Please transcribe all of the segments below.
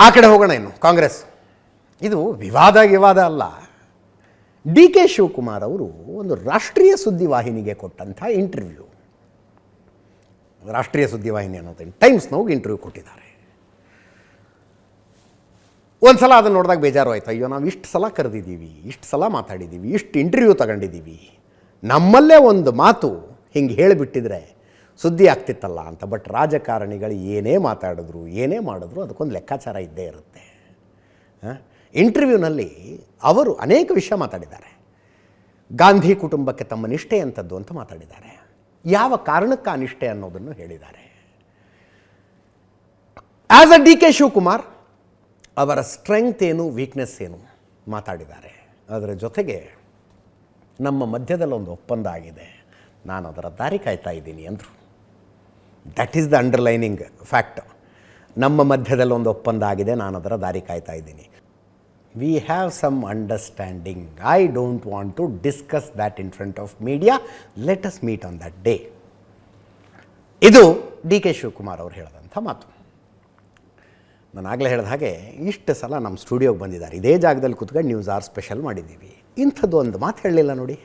ಆ ಕಡೆ ಹೋಗೋಣ ಇನ್ನು, ಕಾಂಗ್ರೆಸ್. ಇದು ವಿವಾದ ವಿವಾದ ಅಲ್ಲ. ಡಿ ಕೆ ಶಿವಕುಮಾರ್ ಅವರು ಒಂದು ರಾಷ್ಟ್ರೀಯ ಸುದ್ದಿವಾಹಿನಿಗೆ ಕೊಟ್ಟಂಥ ಇಂಟರ್ವ್ಯೂ. ರಾಷ್ಟ್ರೀಯ ಸುದ್ದಿವಾಹಿನಿ ಅನ್ನೋದು ಟೈಮ್ಸ್ನವ್ಗೆ ಇಂಟರ್ವ್ಯೂ ಕೊಟ್ಟಿದ್ದಾರೆ. ಒಂದು ಸಲ ಅದನ್ನು ನೋಡಿದಾಗ ಬೇಜಾರು ಆಯ್ತು, ಅಯ್ಯೋ, ನಾವು ಇಷ್ಟು ಸಲ ಕರೆದಿದ್ದೀವಿ, ಇಷ್ಟು ಸಲ ಮಾತಾಡಿದ್ದೀವಿ, ಇಷ್ಟು ಇಂಟರ್ವ್ಯೂ ತಗೊಂಡಿದ್ದೀವಿ. ನಮ್ಮಲ್ಲೇ ಒಂದು ಮಾತು ಹಿಂಗೆ ಹೇಳಿಬಿಟ್ಟಿದ್ರೆ ಸುದ್ದಿ ಆಗ್ತಿತ್ತಲ್ಲ ಅಂತ. ಬಟ್ ರಾಜಕಾರಣಿಗಳು ಏನೇ ಮಾತಾಡಿದ್ರು, ಏನೇ ಮಾಡಿದ್ರು ಅದಕ್ಕೊಂದು ಲೆಕ್ಕಾಚಾರ ಇದ್ದೇ ಇರುತ್ತೆ. ಇಂಟರ್ವ್ಯೂನಲ್ಲಿ ಅವರು ಅನೇಕ ವಿಷಯ ಮಾತಾಡಿದ್ದಾರೆ. ಗಾಂಧಿ ಕುಟುಂಬಕ್ಕೆ ತಮ್ಮ ನಿಷ್ಠೆ ಅಂಥದ್ದು ಅಂತ ಮಾತಾಡಿದ್ದಾರೆ. ಯಾವ ಕಾರಣಕ್ಕೆ ಆ ನಿಷ್ಠೆ ಅನ್ನೋದನ್ನು ಹೇಳಿದ್ದಾರೆ. As a D K Shivakumar, ಅವರ ಸ್ಟ್ರೆಂಗ್ತ್ ಏನು ವೀಕ್ನೆಸ್ ಏನು ಮಾತಾಡಿದ್ದಾರೆ. ಅದರ ಜೊತೆಗೆ ನಮ್ಮ ಮಧ್ಯದಲ್ಲಿ ಒಂದು ಒಪ್ಪಂದ ಆಗಿದೆ. ನಾನು ಅದರ ದಾರಿ ಕಾಯ್ತಾ ಇದ್ದೀನಿ ಅಂದರು. That is the underlining fact ನಮ್ಮ ಮಧ್ಯದಲ್ಲಿ ಒಂದು ಒಪ್ಪಂದ ಆಗಿದೆ ನಾನು ಅದರ ದಾರಿ ಕಾಯ್ತಾ ಇದ್ದೀನಿ. We have some understanding I don't want to discuss that in front of media let us meet on that day ಇದು ಡಿ ಕೆ ಶಿವಕುಮಾರ್ ಅವರು ಹೇಳಿದಂಥ ಮಾತು. ನಾನು ಆಗಲೇ ಹೇಳಿದ ಹಾಗೆ, ಇಷ್ಟು ಸಲ ನಮ್ಮ ಸ್ಟುಡಿಯೋಗೆ ಬಂದಿದ್ದಾರೆ. ಇದೇ ಜಾಗದಲ್ಲಿ ಕುತ್ಕೊಂಡು ನ್ಯೂಸ್ ಆರ್ ಸ್ಪೆಷಲ್ ಮಾಡಿದ್ದೀವಿ. ಇಂಥದ್ದು ಒಂದು ಮಾತು ಹೇಳಲಿಲ್ಲ ನೋಡಿ.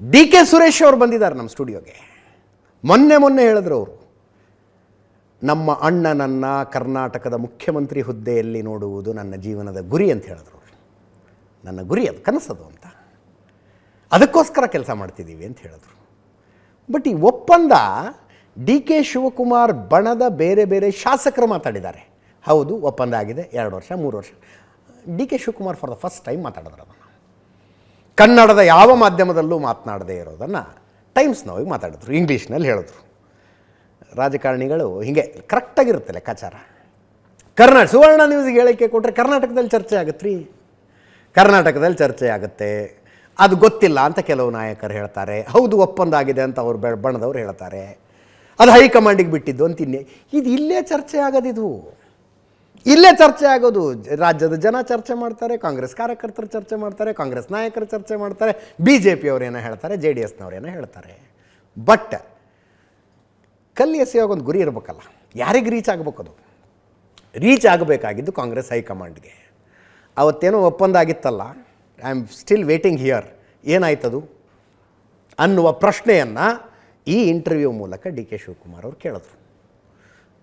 ಡಿ ಕೆ ಸುರೇಶ್ ಅವರು ಬಂದಿದ್ದಾರೆ ನಮ್ಮ ಸ್ಟುಡಿಯೋಗೆ. ಮೊನ್ನೆ ಮೊನ್ನೆ ಹೇಳಿದ್ರು ಅವರು, ನಮ್ಮ ಅಣ್ಣನನ್ನ ಕರ್ನಾಟಕದ ಮುಖ್ಯಮಂತ್ರಿ ಹುದ್ದೆಯಲ್ಲಿ ನೋಡುವುದು ನನ್ನ ಜೀವನದ ಗುರಿ ಅಂತ ಹೇಳಿದ್ರು ನನ್ನ ಗುರಿ ಅದು, ಕನಸದು ಅಂತ. ಅದಕ್ಕೋಸ್ಕರ ಕೆಲಸ ಮಾಡ್ತಿದ್ದೀವಿ ಅಂತ ಹೇಳಿದ್ರು. ಬಟ್ ಈ ಒಪ್ಪಂದ ಡಿ ಕೆ ಶಿವಕುಮಾರ್ ಬಣದ ಬೇರೆ ಬೇರೆ ಶಾಸಕರು ಮಾತಾಡಿದ್ದಾರೆ. ಹೌದು, ಒಪ್ಪಂದ ಆಗಿದೆ, ಎರಡು ವರ್ಷ, ಮೂರು ವರ್ಷ. D K Shivakumar for the first time ಮಾತಾಡಿದ್ರು ಅದನ್ನು. ಕನ್ನಡದ ಯಾವ ಮಾಧ್ಯಮದಲ್ಲೂ ಮಾತನಾಡದೇ ಇರೋದನ್ನು ಟೈಮ್ಸ್ನವ್ರಿಗೆ ಮಾತಾಡಿದ್ರು, ಇಂಗ್ಲೀಷ್ನಲ್ಲಿ ಹೇಳಿದ್ರು. ರಾಜಕಾರಣಿಗಳು ಹೀಗೆ ಕರೆಕ್ಟಾಗಿರುತ್ತೆ ಲೆಕ್ಕಾಚಾರ. ಕರ್ನಾಟಕ ಸುವರ್ಣ ನ್ಯೂಸ್ಗೆ ಹೇಳಿಕೆ ಕೊಟ್ಟರೆ ಕರ್ನಾಟಕದಲ್ಲಿ ಚರ್ಚೆ ಆಗುತ್ತೆ ಕರ್ನಾಟಕದಲ್ಲಿ ಚರ್ಚೆ ಆಗುತ್ತೆ. ಅದು ಗೊತ್ತಿಲ್ಲ ಅಂತ ಕೆಲವು ನಾಯಕರು ಹೇಳ್ತಾರೆ. ಹೌದು ಒಪ್ಪಂದ ಆಗಿದೆ ಅಂತ ಅವ್ರು ಬಣ್ಣದವ್ರು ಹೇಳ್ತಾರೆ. ಅದು ಹೈಕಮಾಂಡಿಗೆ ಬಿಟ್ಟಿದ್ದು ಅಂತ ಇನ್ನೇ ಇದು ಇಲ್ಲೇ ಚರ್ಚೆ ಆಗೋದಿದು. ಇಲ್ಲೇ ಚರ್ಚೆ ಆಗೋದು. ರಾಜ್ಯದ ಜನ ಚರ್ಚೆ ಮಾಡ್ತಾರೆ, ಕಾಂಗ್ರೆಸ್ ಕಾರ್ಯಕರ್ತರು ಚರ್ಚೆ ಮಾಡ್ತಾರೆ, ಕಾಂಗ್ರೆಸ್ ನಾಯಕರು ಚರ್ಚೆ ಮಾಡ್ತಾರೆ ಬಿ ಜೆ ಪಿಯವ್ರೇನೋ ಹೇಳ್ತಾರೆ ಜೆ ಡಿ ಎಸ್ನವ್ರೇನೋ ಹೇಳ್ತಾರೆ. ಬಟ್ ಕಲ್ಲಿ ಎಸೆಯುವಾಗ ಒಂದು ಗುರಿ ಇರಬೇಕಲ್ಲ, ಯಾರಿಗೆ ರೀಚ್ ಆಗಬೇಕು ಅದು? ರೀಚ್ ಆಗಬೇಕಾಗಿದ್ದು ಕಾಂಗ್ರೆಸ್ ಹೈಕಮಾಂಡ್ಗೆ. ಅವತ್ತೇನೋ ಒಪ್ಪಂದ ಆಗಿತ್ತಲ್ಲ I am still waiting here ಏನಾಯ್ತದು? ಅನ್ನುವ ಪ್ರಶ್ನೆಯನ್ನು ಈ ಇಂಟರ್ವ್ಯೂ ಮೂಲಕ ಡಿ ಕೆ ಶಿವಕುಮಾರ್ ಅವರು ಕೇಳಿದ್ರು.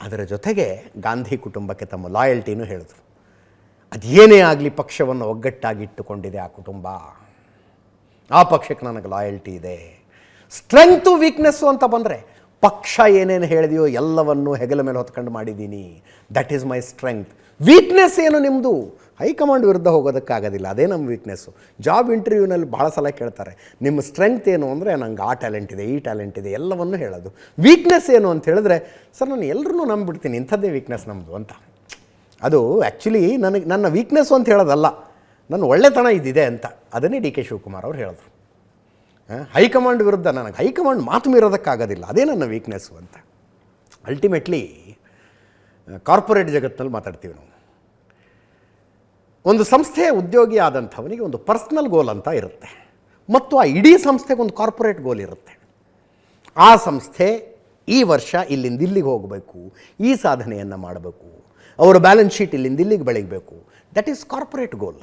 ಅದರ ಜೊತೆಗೆ ಗಾಂಧಿ ಕುಟುಂಬಕ್ಕೆ ತಮ್ಮ ಲಾಯಲ್ಟಿನೂ ಹೇಳಿದರು. ಅದೇನೇ ಆಗಲಿ ಪಕ್ಷವನ್ನು ಒಗ್ಗಟ್ಟಾಗಿಟ್ಟುಕೊಂಡಿದೆ ಆ ಕುಟುಂಬ. ಆ ಪಕ್ಷಕ್ಕೆ ನನಗೆ ಲಾಯಲ್ಟಿ ಇದೆ. ಸ್ಟ್ರೆಂಗ್ತು ವೀಕ್ನೆಸ್ಸು ಅಂತ ಬಂದರೆ ಪಕ್ಷ ಏನೇನು ಹೇಳಿದೆಯೋ ಎಲ್ಲವನ್ನು ಹೆಗಲ ಮೇಲೆ ಹೊತ್ಕೊಂಡು ಮಾಡಿದ್ದೀನಿ. That is my strength weakness ಏನು ನಿಮ್ಮದು ಹೈಕಮಾಂಡ್ ವಿರುದ್ಧ ಹೋಗೋದಕ್ಕಾಗೋದಿಲ್ಲ. ಅದೇ ನಮ್ಮ ವೀಕ್ನೆಸ್ಸು ಜಾಬ್ ಇಂಟರ್ವ್ಯೂನಲ್ಲಿ ಭಾಳ ಸಲ ಕೇಳ್ತಾರೆ, ನಿಮ್ಮ ಸ್ಟ್ರೆಂತ್ ಏನು ಅಂದರೆ ನಂಗೆ ಆ ಟ್ಯಾಲೆಂಟ್ ಇದೆ, ಈ ಟ್ಯಾಲೆಂಟ್ ಇದೆ, ಎಲ್ಲವನ್ನು ಹೇಳೋದು. ವೀಕ್ನೆಸ್ ಏನು ಅಂತ ಹೇಳಿದ್ರೆ, ಸರ್, ನಾನು ಎಲ್ಲರೂ ನಂಬಿಡ್ತೀನಿ ಇಂಥದ್ದೇ ವೀಕ್ನೆಸ್ ನಮ್ಮದು ಅಂತ. ಅದು ಆ್ಯಕ್ಚುಲಿ ನನಗೆ, ನನ್ನ ವೀಕ್ನೆಸ್ಸು ಅಂತ ಹೇಳೋದಲ್ಲ, ನನ್ನ ಒಳ್ಳೆತನ ಇದಿದೆ ಅಂತ. ಅದನ್ನೇ ಡಿ ಕೆ ಶಿವಕುಮಾರ್ ಅವರು ಹೇಳಿದ್ರು. ಹೈಕಮಾಂಡ್ ವಿರುದ್ಧ ನನಗೆ ಹೈಕಮಾಂಡ್ ಮಾತು ಮೀರೋದಕ್ಕಾಗೋದಿಲ್ಲ. ಅದೇ ನನ್ನ ವೀಕ್ನೆಸ್ಸು ಅಂತ. ಅಲ್ಟಿಮೇಟ್ಲಿ ಕಾರ್ಪೊರೇಟ್ ಜಗತ್ತಿನಲ್ಲಿ ಮಾತಾಡ್ತೀವಿ ನಾವು. ಒಂದು ಸಂಸ್ಥೆಯ ಉದ್ಯೋಗಿ ಆದಂಥವನಿಗೆ ಒಂದು ಪರ್ಸ್ನಲ್ ಗೋಲ್ ಅಂತ ಇರುತ್ತೆ. ಮತ್ತು ಆ ಇಡೀ ಸಂಸ್ಥೆಗೆ ಒಂದು ಕಾರ್ಪೊರೇಟ್ ಗೋಲ್ ಇರುತ್ತೆ. ಆ ಸಂಸ್ಥೆ ಈ ವರ್ಷ ಇಲ್ಲಿಂದ ಇಲ್ಲಿಗೆ ಹೋಗಬೇಕು, ಈ ಸಾಧನೆಯನ್ನು ಮಾಡಬೇಕು, ಅವರ ಬ್ಯಾಲೆನ್ಸ್ ಶೀಟ್ ಇಲ್ಲಿಂದ ಇಲ್ಲಿಗೆ ಬೆಳಗಬೇಕು ದಟ್ ಈಸ್ ಕಾರ್ಪೊರೇಟ್ ಗೋಲ್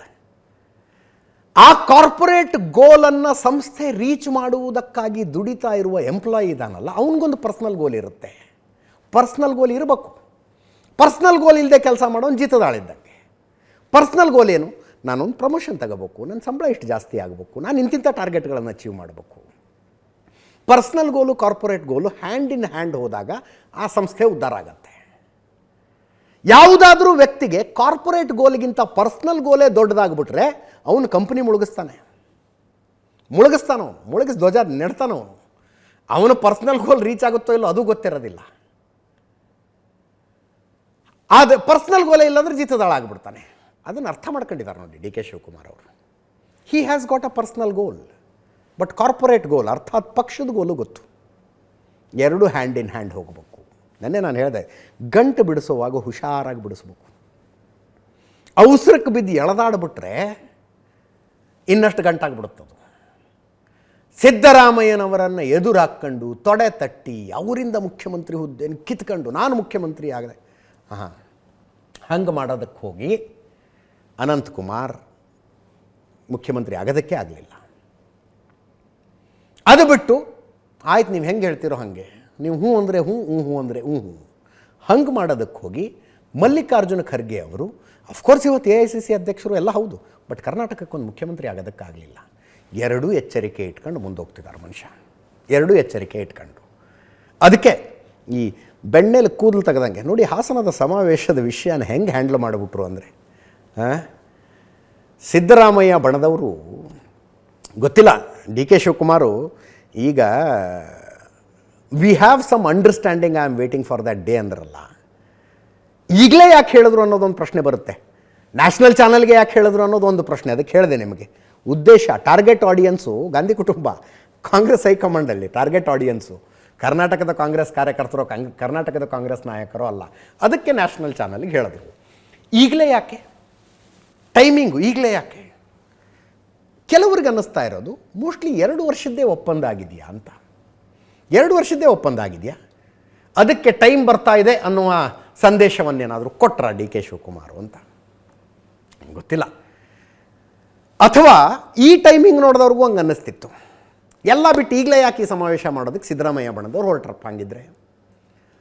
ಆ ಕಾರ್ಪೊರೇಟ್ ಗೋಲನ್ನು ಸಂಸ್ಥೆ ರೀಚ್ ಮಾಡುವುದಕ್ಕಾಗಿ ದುಡಿತಾ ಇರುವ ಎಂಪ್ಲಾಯಿ ಇದಾನಲ್ಲ, ಅವನಿಗೊಂದು ಪರ್ಸ್ನಲ್ ಗೋಲ್ ಇರುತ್ತೆ. ಪರ್ಸ್ನಲ್ ಗೋಲ್ ಇರಬೇಕು. ಪರ್ಸ್ನಲ್ ಗೋಲ್ ಇಲ್ಲದೆ ಕೆಲಸ ಮಾಡೋನು ಜೀತದಾಳಿದ್ದಂಗೆ ಪರ್ಸ್ನಲ್ ಗೋಲ್ ಏನು? ನಾನೊಂದು ಪ್ರಮೋಷನ್ ತಗೋಬೇಕು ನನ್ನ ಸಂಬಳ ಇಷ್ಟು ಜಾಸ್ತಿ ಆಗಬೇಕು, ನಾನು ಇಂತಿಂಥ ಟಾರ್ಗೆಟ್ಗಳನ್ನು ಅಚೀವ್ ಮಾಡಬೇಕು. Personal goal corporate goal hand in hand ಹೋದಾಗ ಆ ಸಂಸ್ಥೆ ಉದ್ಧಾರ ಆಗತ್ತೆ. ಯಾವುದಾದ್ರೂ ವ್ಯಕ್ತಿಗೆ ಕಾರ್ಪೊರೇಟ್ ಗೋಲ್ಗಿಂತ ಪರ್ಸ್ನಲ್ ಗೋಲೇ ದೊಡ್ಡದಾಗ್ಬಿಟ್ರೆ ಅವನು ಕಂಪನಿ ಮುಳುಗಿಸ್ತಾನೆ. ಮುಳುಗಿಸ್ತಾನವನು ಮುಳುಗಿಸ್ ಧ್ವಜ ನೆಡ್ತಾನವನು ಅವನ. ಪರ್ಸ್ನಲ್ ಗೋಲ್ ರೀಚ್ ಆಗುತ್ತೋ ಇಲ್ಲೋ ಅದು ಗೊತ್ತಿರೋದಿಲ್ಲ. ಆದರೆ ಪರ್ಸ್ನಲ್ ಗೋಲೇ ಇಲ್ಲಾಂದ್ರೆ ಜೀತದಾಳ ಆಗಿಬಿಡ್ತಾನೆ. ಅದನ್ನು ಅರ್ಥ ಮಾಡ್ಕೊಂಡಿದ್ದಾರೆ ನೋಡಿ ಡಿ ಕೆ ಶಿವಕುಮಾರ್ ಅವರು. He has got a personal goal but corporate goal ಅರ್ಥಾತ್ ಪಕ್ಷದ ಗೋಲು ಗೊತ್ತು. ಎರಡು ಹ್ಯಾಂಡ್ ಇನ್ ಹ್ಯಾಂಡ್ ಹೋಗಬೇಕು. ನನ್ನೇ ನಾನು ಹೇಳಿದೆ, ಗಂಟು ಬಿಡಿಸುವಾಗ ಹುಷಾರಾಗಿ ಬಿಡಿಸ್ಬೇಕು. ಅವಸರಕ್ಕೆ ಬಿದ್ದು ಎಳೆದಾಡ್ಬಿಟ್ರೆ ಇನ್ನಷ್ಟು ಗಂಟಾಗ್ಬಿಡುತ್ತದು ಸಿದ್ದರಾಮಯ್ಯನವರನ್ನು ಎದುರಾಕ್ಕೊಂಡು ತೊಡೆ ತಟ್ಟಿ ಅವರಿಂದ ಮುಖ್ಯಮಂತ್ರಿ ಹುದ್ದೆಯನ್ನು ಕಿತ್ಕೊಂಡು ನಾನು ಮುಖ್ಯಮಂತ್ರಿ ಆಗದೆ ಹಾಂ ಹಂಗೆ ಮಾಡೋದಕ್ಕೆ ಹೋಗಿ ಅನಂತಕುಮಾರ್ ಮುಖ್ಯಮಂತ್ರಿ ಆಗೋದಕ್ಕೆ ಆಗಲಿಲ್ಲ. ಅದು ಬಿಟ್ಟು ಆಯ್ತು ನೀವು ಹೆಂಗೆ ಹೇಳ್ತೀರೋ ಹಾಗೆ. ನೀವು ಹ್ಞೂ ಅಂದರೆ ಹ್ಞೂ ಹ್ಞೂ ಹ್ಞೂ ಅಂದರೆ ಹ್ಞೂ ಹ್ಞೂ. ಹಂಗೆ ಮಾಡೋದಕ್ಕೆ ಹೋಗಿ ಮಲ್ಲಿಕಾರ್ಜುನ ಖರ್ಗೆ ಅವರು ಅಫ್ಕೋರ್ಸ್ ಇವತ್ತು ಎ ಐ ಸಿ ಸಿ ಅಧ್ಯಕ್ಷರು ಎಲ್ಲ ಹೌದು ಬಟ್ ಕರ್ನಾಟಕಕ್ಕೊಂದು ಮುಖ್ಯಮಂತ್ರಿ ಆಗೋದಕ್ಕಾಗಲಿಲ್ಲ ಎರಡೂ ಎಚ್ಚರಿಕೆ ಇಟ್ಕೊಂಡು ಮುಂದೋಗ್ತಿದ್ದಾರೆ ಮನುಷ್ಯ. ಎರಡೂ ಎಚ್ಚರಿಕೆ ಇಟ್ಕೊಂಡು. ಅದಕ್ಕೆ ಈ ಬೆಣ್ಣೆಲಿ ಕೂದಲು ತೆಗೆದಂಗೆ, ನೋಡಿ ಹಾಸನದ ಸಮಾವೇಶದ ವಿಷಯನ ಹೆಂಗೆ ಹ್ಯಾಂಡಲ್ ಮಾಡಿಬಿಟ್ರು ಅಂದರೆ ಸಿದ್ದರಾಮಯ್ಯ ಬಣದವರು, ಗೊತ್ತಿಲ್ಲ, ಡಿ ಕೆ ಶಿವಕುಮಾರು, ಈಗ we have some understanding I am waiting for that day ಅಂದ್ರಲ್ಲ. ಈಗಲೇ ಯಾಕೆ ಹೇಳಿದ್ರು ಅನ್ನೋದೊಂದು ಪ್ರಶ್ನೆ ಬರುತ್ತೆ. ನ್ಯಾಷನಲ್ ಚಾನಲ್ಗೆ ಯಾಕೆ ಹೇಳಿದ್ರು ಅನ್ನೋದು ಒಂದು ಪ್ರಶ್ನೆ, ಅದಕ್ಕೆ ಹೇಳಿದೆ ನಿಮಗೆ. ಉದ್ದೇಶ ಟಾರ್ಗೆಟ್ ಆಡಿಯನ್ಸು ಗಾಂಧಿ ಕುಟುಂಬ, ಕಾಂಗ್ರೆಸ್ ಹೈಕಮಾಂಡಲ್ಲಿ ಟಾರ್ಗೆಟ್ ಆಡಿಯನ್ಸು ಕರ್ನಾಟಕದ ಕಾಂಗ್ರೆಸ್ ಕಾರ್ಯಕರ್ತರು, ಕರ್ನಾಟಕದ ಕಾಂಗ್ರೆಸ್ ನಾಯಕರು ಅಲ್ಲ. ಅದಕ್ಕೆ ನ್ಯಾಷನಲ್ ಚಾನಲ್ಗೆ ಹೇಳಿದ್ರು. ಈಗಲೇ ಯಾಕೆ? ಟೈಮಿಂಗು ಈಗಲೇ ಯಾಕೆ? ಕೆಲವ್ರಿಗೆ ಅನ್ನಿಸ್ತಾ ಇರೋದು, ಮೋಸ್ಟ್ಲಿ ಎರಡು ವರ್ಷದ್ದೇ ಒಪ್ಪಂದ ಆಗಿದೆಯಾ? ಅಂತ. ಎರಡು ವರ್ಷದ್ದೇ ಒಪ್ಪಂದ ಆಗಿದೆಯಾ? ಅದಕ್ಕೆ ಟೈಮ್ ಬರ್ತಾ ಇದೆ ಅನ್ನುವ ಸಂದೇಶವನ್ನೇನಾದರೂ ಕೊಟ್ರ ಡಿ ಕೆ ಶಿವಕುಮಾರ್ ಅಂತ? ಗೊತ್ತಿಲ್ಲ. ಅಥವಾ ಈ ಟೈಮಿಂಗ್ ನೋಡಿದವ್ರಿಗೂ ಹಂಗೆ ಅನ್ನಿಸ್ತಿತ್ತು. ಎಲ್ಲ ಬಿಟ್ಟು ಈಗಲೇ ಯಾಕೆ ಈ ಸಮಾವೇಶ ಮಾಡೋದಕ್ಕೆ ಸಿದ್ದರಾಮಯ್ಯ ಬಣ್ಣದವ್ರು ಹೊರಟ್ರಪ್ಪ ಹಂಗಿದ್ರೆ?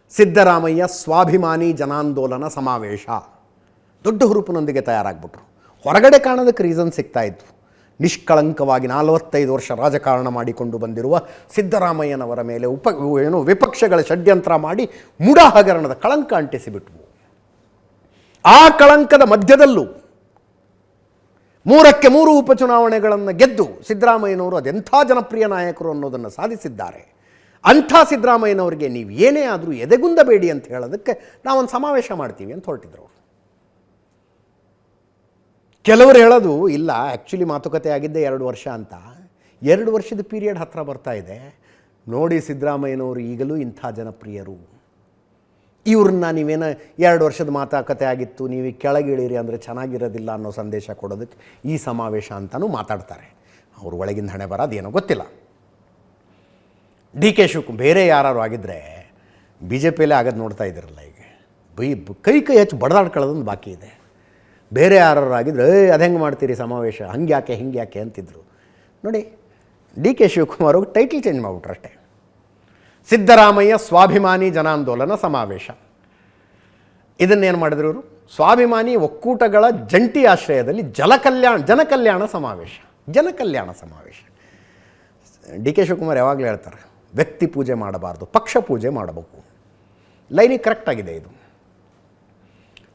ಸಿದ್ದರಾಮಯ್ಯ ಸ್ವಾಭಿಮಾನಿ ಜನಾಂದೋಲನ ಸಮಾವೇಶ. ದೊಡ್ಡ ಹುರುಪಿನೊಂದಿಗೆ ತಯಾರಾಗ್ಬಿಟ್ರು. ಹೊರಗಡೆ ಕಾಣೋದಕ್ಕೆ ರೀಸನ್ ಸಿಗ್ತಾ ಇತ್ತು. ನಿಷ್ಕಳಂಕವಾಗಿ ನಲವತ್ತೈದು ವರ್ಷ ರಾಜಕಾರಣ ಮಾಡಿಕೊಂಡು ಬಂದಿರುವ ಸಿದ್ದರಾಮಯ್ಯನವರ ಮೇಲೆ ಉಪ, ಏನು ವಿಪಕ್ಷಗಳ ಷಡ್ಯಂತ್ರ ಮಾಡಿ ಮುಡ ಹಗರಣದ ಕಳಂಕ ಅಂಟಿಸಿಬಿಟ್ವು. ಆ ಕಳಂಕದ ಮಧ್ಯದಲ್ಲೂ ಮೂರಕ್ಕೆ ಮೂರು ಉಪಚುನಾವಣೆಗಳನ್ನು ಗೆದ್ದು ಸಿದ್ದರಾಮಯ್ಯನವರು ಅದೆಂಥ ಜನಪ್ರಿಯ ನಾಯಕರು ಅನ್ನೋದನ್ನು ಸಾಧಿಸಿದ್ದಾರೆ. ಅಂಥ ಸಿದ್ದರಾಮಯ್ಯನವರಿಗೆ ನೀವು ಏನೇ ಆದರೂ ಎದೆಗುಂದಬೇಡಿ ಅಂತ ಹೇಳೋದಕ್ಕೆ ನಾವೊಂದು ಸಮಾವೇಶ ಮಾಡ್ತೀವಿ ಅಂತ ಹೊರಟಿದ್ರು ಕೆಲವರು ಹೇಳೋದು, ಇಲ್ಲ ಆ್ಯಕ್ಚುಲಿ ಮಾತುಕತೆ ಆಗಿದ್ದೆ ಎರಡು ವರ್ಷ ಅಂತ. ಎರಡು ವರ್ಷದ ಪೀರಿಯಡ್ ಹತ್ರ ಬರ್ತಾ ಇದೆ. ನೋಡಿ ಸಿದ್ದರಾಮಯ್ಯನವರು ಈಗಲೂ ಇಂಥ ಜನಪ್ರಿಯರು. ಇವ್ರನ್ನ ನೀವೇನೋ ಎರಡು ವರ್ಷದ ಮಾತುಕತೆ ಆಗಿತ್ತು, ನೀವು ಕೆಳಗೆ ಕೆಳಗಿಳಿರಿ ಅಂದರೆ ಚೆನ್ನಾಗಿರೋದಿಲ್ಲ ಅನ್ನೋ ಸಂದೇಶ ಕೊಡೋದಕ್ಕೆ ಈ ಸಮಾವೇಶ ಅಂತಲೂ ಮಾತಾಡ್ತಾರೆ. ಅವ್ರ ಒಳಗಿಂದ ಹಣೆ ಬರೋದೇನೋ ಗೊತ್ತಿಲ್ಲ. ಡಿ ಕೆ ಶಿವಕುಮಾರ್, ಬೇರೆ ಯಾರು ಆಗಿದ್ದರೆ ಬಿ ಜೆ ಪಿಯಲ್ಲೇ ಆಗೋದು ನೋಡ್ತಾ ಇದ್ದೀರಲ್ಲ ಈಗ. ಬೈ, ಕೈ ಕೈ ಹೆಚ್ಚು ಬಡದಾಡ್ಕೊಳ್ಳೋದೊಂದು ಬಾಕಿ ಇದೆ. ಬೇರೆ ಯಾರು ಆಗಿದ್ರೆ ಏ ಅದು ಹೆಂಗೆ ಮಾಡ್ತೀರಿ ಸಮಾವೇಶ? ಹಂಗೆ ಯಾಕೆ ಹಿಂಗೆ ಯಾಕೆ ಅಂತಿದ್ರು. ನೋಡಿ, ಡಿ ಕೆ ಶಿವಕುಮಾರ್ ಅವ್ರಿಗೆ ಟೈಟಲ್ ಚೇಂಜ್ ಮಾಡಿಬಿಟ್ರು ಅಷ್ಟೇ. ಸಿದ್ದರಾಮಯ್ಯ ಸ್ವಾಭಿಮಾನಿ ಜನಾಂದೋಲನ ಸಮಾವೇಶ. ಇದನ್ನೇನು ಮಾಡಿದ್ರು ಇವರು? ಸ್ವಾಭಿಮಾನಿ ಒಕ್ಕೂಟಗಳ ಜಂಟಿ ಆಶ್ರಯದಲ್ಲಿ ಜಲಕಲ್ಯಾಣ, ಜನಕಲ್ಯಾಣ ಸಮಾವೇಶ. ಜನಕಲ್ಯಾಣ ಸಮಾವೇಶ. ಡಿ ಕೆ ಶಿವಕುಮಾರ್ ಯಾವಾಗಲೂ ಹೇಳ್ತಾರೆ, ವ್ಯಕ್ತಿ ಪೂಜೆ ಮಾಡಬಾರ್ದು, ಪಕ್ಷ ಪೂಜೆ ಮಾಡಬೇಕು. ಲೈನಿಗೆ ಕರೆಕ್ಟಾಗಿದೆ ಇದು.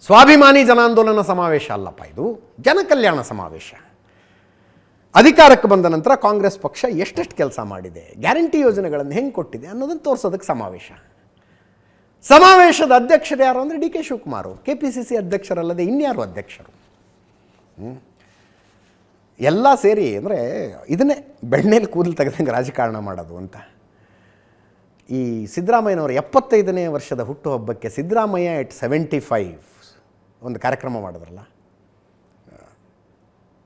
ಸ್ವಾಭಿಮಾನಿ ಜನಾಂದೋಲನ ಸಮಾವೇಶ ಅಲ್ಲಪ್ಪ ಇದು. ಜನಕಲ್ಯಾಣ ಸಮಾವೇಶ. ಅಧಿಕಾರಕ್ಕೆ ಬಂದ ನಂತರ ಕಾಂಗ್ರೆಸ್ ಪಕ್ಷ ಎಷ್ಟೆಷ್ಟು ಕೆಲಸ ಮಾಡಿದೆ, ಗ್ಯಾರಂಟಿ ಯೋಜನೆಗಳನ್ನು ಹೆಂಗೆ ಕೊಟ್ಟಿದೆ ಅನ್ನೋದನ್ನು ತೋರಿಸೋದಕ್ಕೆ ಸಮಾವೇಶ. ಸಮಾವೇಶದ ಅಧ್ಯಕ್ಷರು ಯಾರು ಅಂದರೆ D K Shivakumar K P C C ಅಧ್ಯಕ್ಷರಲ್ಲದೆ ಇನ್ಯಾರು ಅಧ್ಯಕ್ಷರು? ಎಲ್ಲ ಸೇರಿ ಅಂದರೆ ಇದನ್ನೇ ಬೆಣ್ಣೆಲಿ ಕೂದಲು ತೆಗೆದಂಗೆ ರಾಜಕಾರಣ ಮಾಡೋದು ಅಂತ. ಈ ಸಿದ್ದರಾಮಯ್ಯನವರ ಎಪ್ಪತ್ತೈದನೇ ವರ್ಷದ ಹುಟ್ಟುಹಬ್ಬಕ್ಕೆ ಸಿದ್ದರಾಮಯ್ಯ ಎಟ್ ಸೆವೆಂಟಿ ಫೈವ್. ಒಂದು ಕಾರ್ಯಕ್ರಮ ಮಾಡಿದ್ರಲ್ಲ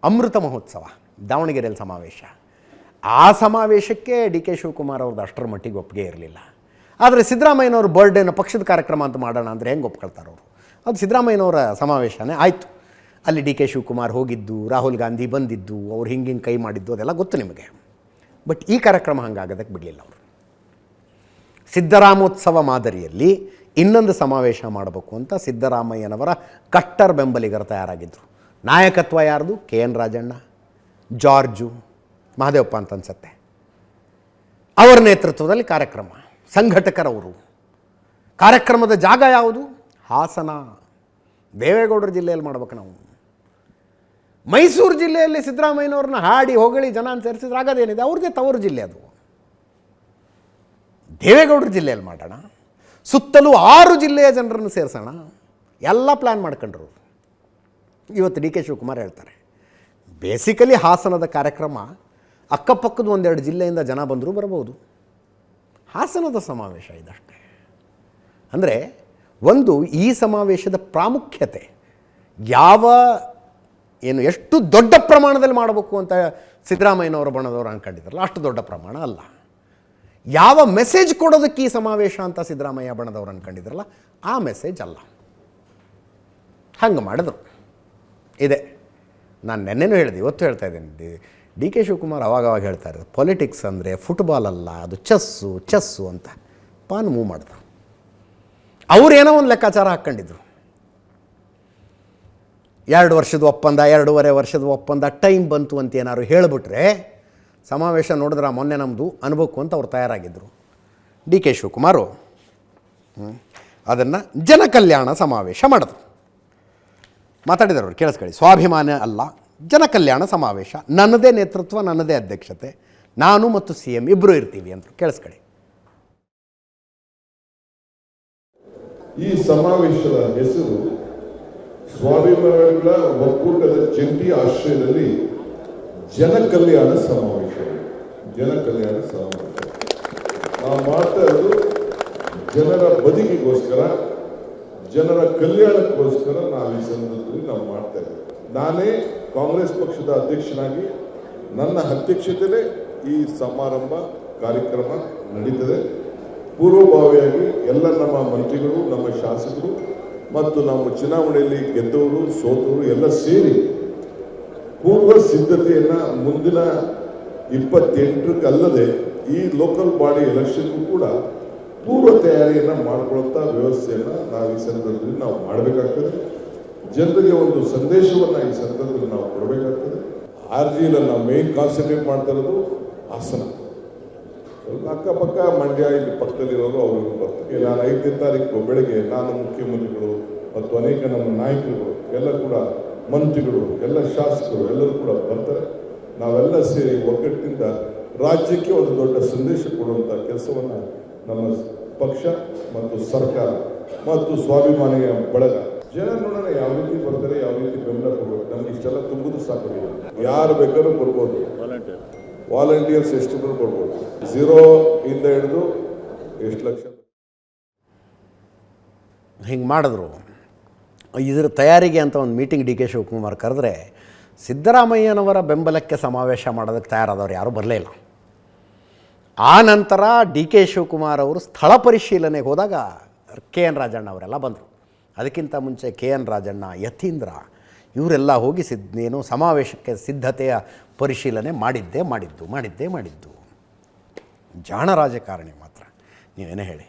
ಅಮೃತ ಮಹೋತ್ಸವ, ದಾವಣಗೆರೆಯಲ್ಲಿ ಸಮಾವೇಶ. ಆ ಸಮಾವೇಶಕ್ಕೆ ಡಿ ಕೆ ಶಿವಕುಮಾರ್ ಅವ್ರದ್ದು ಅಷ್ಟರ ಮಟ್ಟಿಗೆ ಒಪ್ಪಿಗೆ ಇರಲಿಲ್ಲ. ಆದರೆ ಸಿದ್ದರಾಮಯ್ಯನವ್ರ ಬರ್ಡೇನ ಪಕ್ಷದ ಕಾರ್ಯಕ್ರಮ ಅಂತ ಮಾಡೋಣ ಅಂದರೆ ಹೆಂಗೆ ಒಪ್ಕೊಳ್ತಾರೆ ಅವರು? ಅದು ಸಿದ್ದರಾಮಯ್ಯನವರ ಸಮಾವೇಶನೇ ಆಯಿತು. ಅಲ್ಲಿ ಡಿ ಕೆ ಶಿವಕುಮಾರ್ ಹೋಗಿದ್ದು, ರಾಹುಲ್ ಗಾಂಧಿ ಬಂದಿದ್ದು, ಅವ್ರು ಹಿಂಗೆ ಹಿಂಗೆ ಕೈ ಮಾಡಿದ್ದು, ಅದೆಲ್ಲ ಗೊತ್ತು ನಿಮಗೆ. ಬಟ್ ಈ ಕಾರ್ಯಕ್ರಮ ಹಂಗಾಗೋದಕ್ಕೆ ಬಿಡಲಿಲ್ಲ ಅವರು. ಸಿದ್ದರಾಮೋತ್ಸವ ಮಾದರಿಯಲ್ಲಿ ಇನ್ನೊಂದು ಸಮಾವೇಶ ಮಾಡಬೇಕು ಅಂತ ಸಿದ್ದರಾಮಯ್ಯನವರ ಕಟ್ಟರ್ ಬೆಂಬಲಿಗರು ತಯಾರಾಗಿದ್ದರು ನಾಯಕತ್ವ ಯಾರ್ದು? K N Rajanna, George, Mahadevappa ಅಂತ ಅನ್ಸತ್ತೆ. ಅವರ ನೇತೃತ್ವದಲ್ಲಿ ಕಾರ್ಯಕ್ರಮ ಸಂಘಟಕರವರು ಕಾರ್ಯಕ್ರಮದ ಜಾಗ ಯಾವುದು? ಹಾಸನ. ದೇವೇಗೌಡರ ಜಿಲ್ಲೆಯಲ್ಲಿ ಮಾಡ್ಬೇಕು ನಾವು. ಮೈಸೂರು ಜಿಲ್ಲೆಯಲ್ಲಿ ಸಿದ್ದರಾಮಯ್ಯನವ್ರನ್ನ ಹಾಡಿ ಹೊಗಳಿ ಜನ ಸೇರಿಸಿದ್ರೆ ಆಗೋದೇನಿದೆ? ಅವ್ರದ್ದೇ ತವರು ಜಿಲ್ಲೆ ಅದು. ದೇವೇಗೌಡರ ಜಿಲ್ಲೆಯಲ್ಲಿ ಮಾಡೋಣ. ಸುತ್ತಲೂ ಆರು ಜಿಲ್ಲೆಯ ಜನರನ್ನು ಸೇರಿಸೋಣ. ಎಲ್ಲ ಪ್ಲ್ಯಾನ್ ಮಾಡ್ಕೊಂಡ್ರು. ಇವತ್ತು ಡಿ ಕೆ ಶಿವಕುಮಾರ್ ಹೇಳ್ತಾರೆ, ಬೇಸಿಕಲಿ ಹಾಸನದ ಕಾರ್ಯಕ್ರಮ, ಅಕ್ಕಪಕ್ಕದ ಒಂದೆರಡು ಜಿಲ್ಲೆಯಿಂದ ಜನ ಬಂದರೂ ಬರಬಹುದು. ಹಾಸನದ ಸಮಾವೇಶ ಇದಷ್ಟೇ. ಅಂದರೆ ಒಂದು ಈ ಸಮಾವೇಶದ ಪ್ರಾಮುಖ್ಯತೆ ಯಾವ, ಏನು ಎಷ್ಟು ದೊಡ್ಡ ಪ್ರಮಾಣದಲ್ಲಿ ಮಾಡಬೇಕು ಅಂತ ಸಿದ್ದರಾಮಯ್ಯನವರ ಬಣದವರು ಅಂದ್ಕೊಂಡಿದ್ದಾರಲ್ಲ ಅಷ್ಟು ದೊಡ್ಡ ಪ್ರಮಾಣ ಅಲ್ಲ. ಯಾವ ಮೆಸೇಜ್ ಕೊಡೋದಕ್ಕೆ ಈ ಸಮಾವೇಶ ಅಂತ ಸಿದ್ದರಾಮಯ್ಯ ಬಣದವ್ರು ಅನ್ಕೊಂಡಿದ್ರಲ್ಲ, ಆ ಮೆಸೇಜ್ ಅಲ್ಲ. ಹಂಗೆ ಮಾಡಿದ್ರು. ಇದೆ. ನಾನು ನೆನ್ನೆನೂ ಹೇಳಿದೆ, ಇವತ್ತು ಹೇಳ್ತಾ ಇದ್ದೀನಿ. ಡಿ ಕೆ ಶಿವಕುಮಾರ್ ಅವಾಗ ಅವಾಗ ಹೇಳ್ತಾ ಇರೋದು ಪೊಲಿಟಿಕ್ಸ್ ಅಂದರೆ ಫುಟ್ಬಾಲ್ ಅಲ್ಲ, ಅದು ಚೆಸ್ಸು ಚೆಸ್ಸು ಅಂತ. ಪಾನ್ ಮೂವ್ ಮಾಡಿದ್ರು. ಅವ್ರೇನೋ ಒಂದು ಲೆಕ್ಕಾಚಾರ ಹಾಕ್ಕೊಂಡಿದ್ರು. ಎರಡು ವರ್ಷದ ಒಪ್ಪಂದ, ಎರಡೂವರೆ ವರ್ಷದ ಒಪ್ಪಂದ ಟೈಮ್ ಬಂತು ಅಂತ ಏನಾದ್ರು ಹೇಳಿಬಿಟ್ರೆ ಸಮಾವೇಶ ನೋಡಿದ್ರೆ ಮೊನ್ನೆ ನಮ್ಮದು ಅನ್ಬೇಕು ಅಂತ ಅವ್ರು ತಯಾರಾಗಿದ್ದರು ಡಿ ಕೆ ಶಿವಕುಮಾರು ಅದನ್ನು ಜನಕಲ್ಯಾಣ ಸಮಾವೇಶ ಮಾಡಿದ್ರು. ಮಾತಾಡಿದ್ರು ಅವ್ರು, ಕೇಳಿಸ್ಕೊಳ್ಳಿ. ಸ್ವಾಭಿಮಾನ ಅಲ್ಲ, ಜನಕಲ್ಯಾಣ ಸಮಾವೇಶ. ನನ್ನದೇ ನೇತೃತ್ವ, ನನ್ನದೇ ಅಧ್ಯಕ್ಷತೆ. ನಾನು ಮತ್ತು ಸಿ ಎಂ ಇಬ್ಬರು ಇರ್ತೀವಿ ಅಂತ ಕೇಳಿಸ್ಕೊಳ್ಳಿ. ಈ ಸಮಾವೇಶದ ಹೆಸರು ಸ್ವಾಭಿಮಾನಿಗಳ ಒಕ್ಕೂಟದ ಜಂಟಿ ಆಶ್ರಯದಲ್ಲಿ ಜನಕಲ್ಯಾಣ ಸಮಾವೇಶ. ಜನಕಲ್ಯಾಣ ಸಮಾವೇಶ. ನಾವು ಮಾಡ್ತಾ ಇರೋದು ಜನರ ಬದುಕಿಗೋಸ್ಕರ, ಜನರ ಕಲ್ಯಾಣಕ್ಕೋಸ್ಕರ ನಾವು ಈ ಸಂದರ್ಭದಲ್ಲಿ ನಾವು ಮಾಡ್ತಾ ಇದ್ದೇವೆ ನಾನೇ ಕಾಂಗ್ರೆಸ್ ಪಕ್ಷದ ಅಧ್ಯಕ್ಷನಾಗಿ ನನ್ನ ಅಧ್ಯಕ್ಷತೆಯಲ್ಲೇ ಈ ಸಮಾರಂಭ, ಕಾರ್ಯಕ್ರಮ ನಡೀತದೆ. ಪೂರ್ವಭಾವಿಯಾಗಿ ಎಲ್ಲ ನಮ್ಮ ಮಂತ್ರಿಗಳು, ನಮ್ಮ ಶಾಸಕರು ಮತ್ತು ನಮ್ಮ ಚುನಾವಣೆಯಲ್ಲಿ ಗೆದ್ದವರು, ಸೋತವರು ಎಲ್ಲ ಸೇರಿ ಪೂರ್ವ ಸಿದ್ಧತೆಯನ್ನ ಮುಂದಿನ ಇಪ್ಪತ್ತೆಂಟರಕ್ಕೆ ಅಲ್ಲದೆ ಈ ಲೋಕಲ್ ಬಾಡಿ ಎಲೆಕ್ಷನ್ಗೂ ಕೂಡ ಪೂರ್ವ ತಯಾರಿಯನ್ನ ಮಾಡಿಕೊಳ್ಳುತ್ತಾ ವ್ಯವಸ್ಥೆಯನ್ನ ನಾವು ಈ ಸಂದರ್ಭದಲ್ಲಿ ನಾವು ಮಾಡಬೇಕಾಗ್ತದೆ. ಜನರಿಗೆ ಒಂದು ಸಂದೇಶವನ್ನ ಈ ಸಂದರ್ಭದಲ್ಲಿ ನಾವು ಕೊಡಬೇಕಾಗ್ತದೆ. ಆರ್ ಜಿಯಲ್ಲಿ ನಾವು ಮೇನ್ ಕಾನ್ಸಂಟ್ರೇಟ್ ಮಾಡ್ತಾ ಇರೋದು ಹಾಸನ. ಅಕ್ಕಪಕ್ಕ ಮಂಡ್ಯ ಇಲ್ಲಿ ಪಕ್ಕದಲ್ಲಿರೋರು ಅವರು ಬರ್ತಾರೆ. ನಾನು ಐದನೇ ತಾರೀಕು ಬೆಳಗ್ಗೆ ನಾನು ಮುಖ್ಯಮಂತ್ರಿಗಳು ಮತ್ತು ಅನೇಕ ನಮ್ಮ ನಾಯಕರುಗಳು ಎಲ್ಲ ಕೂಡ ಮಂತ್ರಿಗಳು, ಎಲ್ಲ ಶಾಸಕರು ಎಲ್ಲರೂ ಕೂಡ ಬರ್ತಾರೆ. ನಾವೆಲ್ಲ ಸೇರಿ ಒಗ್ಗಟ್ಟಿನಿಂದ ರಾಜ್ಯಕ್ಕೆ ಒಂದು ದೊಡ್ಡ ಸಂದೇಶ ಕೊಡುವಂಥ ಕೆಲಸವನ್ನು ನಮ್ಮ ಪಕ್ಷ ಮತ್ತು ಸರ್ಕಾರ ಮತ್ತು ಸ್ವಾಭಿಮಾನಿಯ ಬಳಗ. ಜನ ನೋಡೋಣ ಯಾವ ರೀತಿ ಬರ್ತಾರೆ, ಯಾವ ರೀತಿ ಬೆಂಬಲ ಕೊಡಬೇಕು. ನಮ್ಗೆ ಇಷ್ಟೆಲ್ಲ ತುಂಬುದು ಸಾಕು ಯಾರು ಬೇಕಾದ್ರೂ ಬರ್ಬೋದು. ವಾಲಂಟಿಯರ್ಸ್ ಎಷ್ಟು ಬರ್ಬೋದು. ಝೀರೋ ಇಂದ ಹಿಡಿದು ಎಷ್ಟು ಲಕ್ಷ ಹಿಂಗೆ ಮಾಡಿದ್ರು. ಇದರ ತಯಾರಿಗೆ ಅಂತ ಒಂದು ಮೀಟಿಂಗ್ ಡಿ ಕೆ ಶಿವಕುಮಾರ್ ಕರೆದ್ರೆ ಸಿದ್ದರಾಮಯ್ಯನವರ ಬೆಂಬಲಕ್ಕೆ ಸಮಾವೇಶ ಮಾಡೋದಕ್ಕೆ ತಯಾರಾದವ್ರು ಯಾರೂ ಬರಲೇ ಇಲ್ಲ. ಆ ನಂತರ ಡಿ ಕೆ ಶಿವಕುಮಾರ್ ಅವರು ಸ್ಥಳ ಪರಿಶೀಲನೆಗೆ ಹೋದಾಗ ಕೆ ಎನ್ ರಾಜಣ್ಣ ಅವರೆಲ್ಲ ಬಂದರು. ಅದಕ್ಕಿಂತ ಮುಂಚೆ ಕೆ ಎನ್ ರಾಜಣ್ಣ, ಯತೀಂದ್ರ ಇವರೆಲ್ಲ ಹೋಗಿ ಸಿದ್, ಏನು ಸಮಾವೇಶಕ್ಕೆ ಸಿದ್ಧತೆಯ ಪರಿಶೀಲನೆ ಮಾಡಿದ್ದೇ ಮಾಡಿದ್ದು ಮಾಡಿದ್ದೇ ಮಾಡಿದ್ದು. ಜಾಣ ರಾಜಕಾರಣಿ ಮಾತ್ರ. ನೀವೇನೇ ಹೇಳಿ